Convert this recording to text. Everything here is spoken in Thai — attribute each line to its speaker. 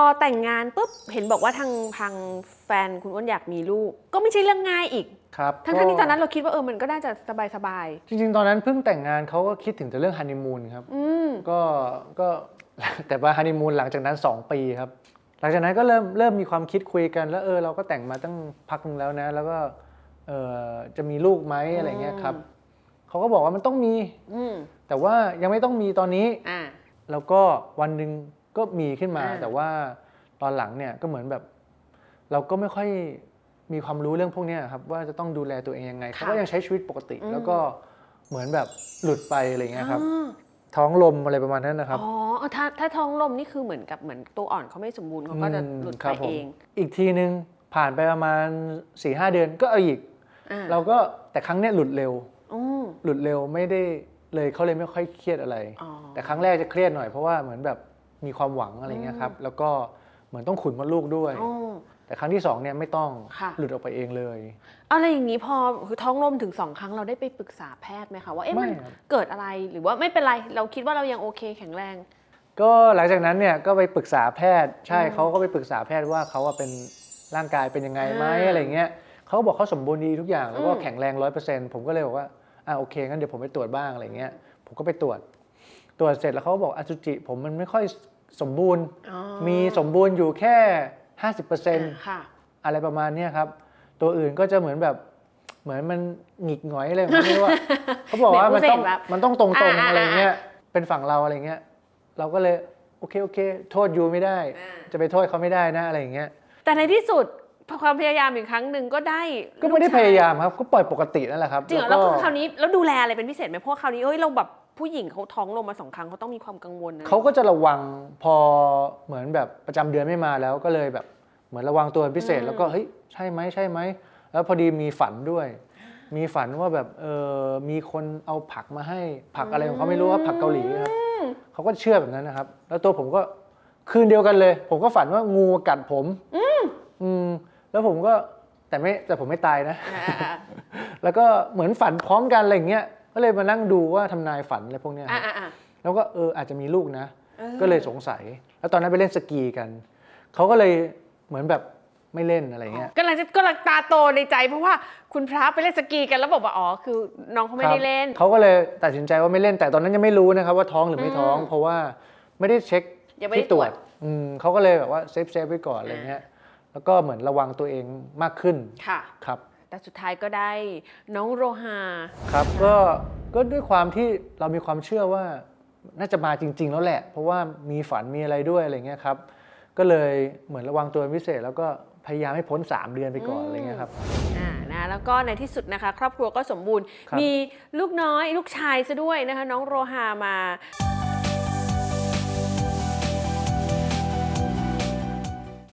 Speaker 1: อแต่งงานปุ๊บเห็นบอกว่าทางทางแฟนคุณอ้วนอยากมีลูก ก็ไม่ใช่เรื่องง่ายอีก
Speaker 2: ครับ
Speaker 1: ทั้ง
Speaker 2: ก็
Speaker 1: ๆที่ตอนนั้นเราคิดว่าเออมันก็น่าจะสบายสบาย
Speaker 2: จริง ๆ ตอนนั้นเพิ่งแต่งงานเขาก็คิดถึงแต่เรื่องฮันนีมูนครับ
Speaker 1: ๆอืม
Speaker 2: ก็ก็แต่ว่าฮันนีมูนหลังจากนั้น 2 ปีครับ หลังจากนั้นก็เริ่มเริ่มมีความคิดคุยกันแล้วเออเราก็แต่งมาตั้งพักหนึงแล้วนะ แล้วก็เออจะมีลูกไหมอะไรเงี้ยครับเขาก็บอกว่ามันต้องมี
Speaker 1: อืม
Speaker 2: แต่ว่ายังไม่ต้องมีตอนนี้
Speaker 1: อ่า
Speaker 2: แล้วก็วันหนึ่ง ก็มีขึ้นมา
Speaker 1: อ่า
Speaker 2: แต่ว่าตอนหลังเนี่ยก็เหมือนแบบ เราก็ไม่ค่อยมีความรู้เรื่องพวกเนี้ยครับว่าจะต้องดูแลตัวเองยังไงเขาก็ยังใช้ชีวิตปกติ แล้วก็เหมือนแบบหลุดไปอะไรเงี้ยครับ
Speaker 1: อ่า
Speaker 2: ท้องลมอะไรประมาณนั้นนะครับ
Speaker 1: อ๋อเอาถ้าถ้าท้องลมนี่คือเหมือนกับเหมือนตัวอ่อนเขาไม่สมบูรณ์เขาก็จะ
Speaker 2: อืม
Speaker 1: หลุด
Speaker 2: ค
Speaker 1: ไป
Speaker 2: รับผม
Speaker 1: เอง
Speaker 2: อีกทีนึงผ่านไปประมาณ4ี่หเดือนก็เอาอีก
Speaker 1: อ่า
Speaker 2: เราก็แต่ครั้งเนี้ยหลุดเร็ว
Speaker 1: อืม
Speaker 2: หลุดเร็วไม่ได้เลยเขาเลยไม่ค่อยเครียดอะไร
Speaker 1: อ๋อ
Speaker 2: แต่ครั้งแรกจะเครียดหน่อยเพราะว่าเหมือนแบบ มีความหวังอะไรเงี้ยครับแล้วก็เหมือนต้องขุนมดลูกด้วย
Speaker 1: อ๋อ
Speaker 2: แต่ครั้งที่สองเนี่ยไม่ต้อง
Speaker 1: ค่ะ
Speaker 2: หลุดออกไปเองเลย
Speaker 1: อะไรอย่างนี้พอคือท้องลมถึงสองครั้งเราได้ไปปรึกษาแพทย์ไหมคะว่าเอ๊ะ
Speaker 2: ไม่
Speaker 1: มัน
Speaker 2: ครับ
Speaker 1: เกิดอะไรหรือว่าไม่เป็นไรเราคิดว่าเรายังโอเคแข็งแรง
Speaker 2: ก็หลังจากนั้นเนี่ยก็ไปปรึกษาแพทย์ ใช่เขาก็ไปปรึกษาแพทย์ว่าเขาว่าเป็นร่างกายเป็นยังไงไหม
Speaker 1: อ่า
Speaker 2: อะไรเงี้ยเขาก็บอกเขาสมบูรณ์ดีทุกอย่างแล้วก็
Speaker 1: อืม
Speaker 2: แข็งแรงร้อยเปอร์เซ็นต์ผมก็เลยบอกว่าอ่าโอเคงั้นเดี๋ยวผมไปตรวจบ้างอะไรเงี้ยผมก็ไปตรวจ ตรวจเสร็จแล้วเขาก็บอกอสุจิผมมันไม่ค่อย สมบูรณ์
Speaker 1: อ๋อ
Speaker 2: มีสมบูรณ์อยู่แค่ห้าสิบเปอร์เซ็นต์
Speaker 1: อ่าค่ะ
Speaker 2: อะไรประมาณเนี้ยครับ ตัวอื่นก็จะเหมือนแบบเหมือนมันหงิกหงอยอะไรไม่รู้ว่าเขาบอกว่ามันต้อง
Speaker 1: เหมือนผู้เสพแบบ
Speaker 2: มันต้องตรง
Speaker 1: อ่า
Speaker 2: ๆ
Speaker 1: อ่า
Speaker 2: อะไรเงี้ยเป็นฝั่งเราอะไรเงี้ยเราก็เลยโอเคโอเค โทษยูไม่ได้
Speaker 1: อ่า
Speaker 2: จะไปโทษเขาไม่ได้นะอะไรอย่างเงี้ย
Speaker 1: แต่ในที่สุดพอความพยายามอีกครั้งหนึ่งก็ได้
Speaker 2: ก็ไม่ได้
Speaker 1: ลูช
Speaker 2: พยายามครับ ก็ปล่อยปกตินั่นแหละครับ
Speaker 1: จริงเหรอแล้ว
Speaker 2: ก็
Speaker 1: คราวนี้แล้วดูแลอะไรเป็นพิเศษไหมเพราะว่าคราวนี้เอ้ยเราแบบ ผู้หญิงเขาท้องลมมาสองครั้งเขาต้องมีความกังวลนะ
Speaker 2: เขาก็จะระวังพอเหมือนแบบประจำเดือนไม่มาแล้วก็เลยแบบ เหมือนระวังตัวเป็นพิเศษ แล้วก็เฮ้ยใช่ไหมใช่ไหมแล้วพอดีมีฝันด้วย มีฝันว่าแบบเออมีคนเอาผักมาให้ผักอะไรของเขาไม่รู้ว่าผักเกาหลีครับเขาก็เชื่อแบบนั้นนะครับ แล้วตัวผมก็คืนเดียวกันเลย ผมก็ฝันว่างูมากัดผมอืมแล้วผมก็แต่ไม่แต่ผมไม่ตายนะ
Speaker 1: อ่าอ่าอ่า
Speaker 2: แล้วก็เหมือนฝันพร้อมกันอะไรอย่างเงี้ย ก็เลยมานั่งดูว่าทำนายฝันอะไรพวกเนี้ยค
Speaker 1: อ่า
Speaker 2: รับ
Speaker 1: อ่าอ่า
Speaker 2: แล้วก็เอออาจจะมีลูกนะ
Speaker 1: เออ
Speaker 2: ก็เลยสงสัย แล้วตอนนั้นไปเล่นสกีกัน เขาก็เลยเหมือนแบบไม่เล่นอะไรเงี้ย
Speaker 1: กำลังจะกำลังตาโตในใจ เพราะว่าคุณพระไปเล่นสกีกันแล้วบอกว่าอ๋อคือน้องเขาไม่ได้เล่น
Speaker 2: ครับเขาก็เลยตัดสินใจว่าไม่เล่นแต่ตอนนั้นยังไม่รู้นะครับว่าท้องหรือไม่ท้อง
Speaker 1: อืม
Speaker 2: เพราะว่าไม่ได้เช็ค
Speaker 1: ยังไม่ได้
Speaker 2: ที่ตรวจ
Speaker 1: ตรวจ
Speaker 2: อืมเขาก็เลยแบบว่าเซฟเซฟไว้ก่อนอะไรเงี้ยแล้วก็เหมือนระวังตัวเองมากขึ้น
Speaker 1: ค่ะ
Speaker 2: ครับ
Speaker 1: แต่สุดท้ายก็ได้น้องโรฮา
Speaker 2: ครับก็ก็ด้วยความที่เรามีความเชื่อว่าน่าจะมาจริง ๆ แล้วแหละ เพราะว่ามีฝันมีอะไรด้วยอะไรเงี้ยครับ ก็เลยเหมือนระวังตัวเป็นพิเศษ แล้วก็พยายามให้พ้น 3 เดือนไปก่อนอะไรเงี้ยครับ
Speaker 1: อ่านะแล้วก็ในที่สุดนะคะ ครอบครัวก็สมบูรณ์
Speaker 2: ครับ
Speaker 1: มีลูกน้อยลูกชายซะด้วยนะคะ น้องโรฮามา